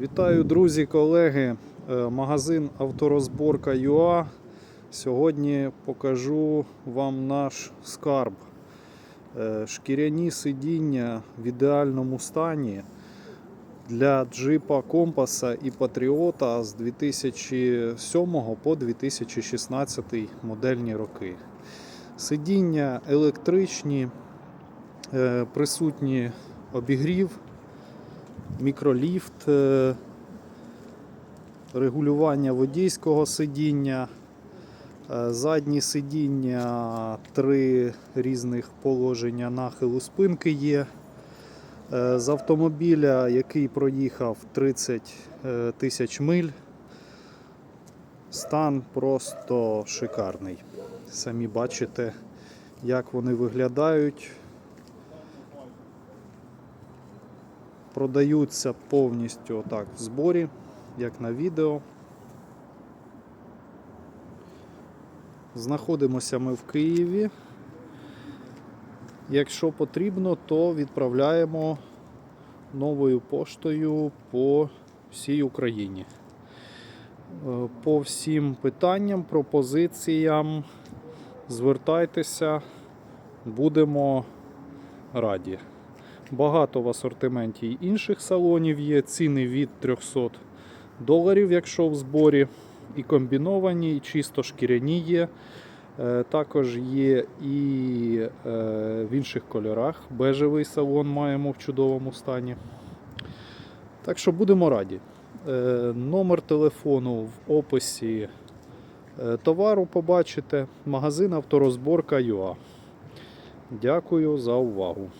Вітаю, друзі, колеги. Е, Магазин Авторозборка ЮА. Сьогодні покажу вам наш скарб. Е, Шкіряні сидіння в ідеальному стані для джипа Компаса і Патріота з 2007 по 2016 модельні роки. Сидіння електричні, е, присутні обігрів, мікроліфт, е, регулювання водійського сидіння, е, задні сидіння, три різних положення нахилу спинки є. Е, З автомобіля, який проїхав 30 е, тисяч миль, стан просто шикарний. Самі бачите, як вони виглядають. Продаються повністю отак в зборі, як на відео. Знаходимося ми в Києві. Якщо потрібно, то відправляємо новою поштою по всій Україні. Е, По всім питанням, пропозиціям звертайтеся, будемо раді. Багато в асортименті й інших салонів є. Ціни від 300 доларів, якщо в зборі. І комбіновані, і чисто шкіряні є. Е, Також є і е, в інших кольорах. Бежевий салон маємо в чудовому стані. Так що будемо раді. Е, Номер телефону в описі товару побачите. Магазин авторозборка ЮА. Дякую за увагу.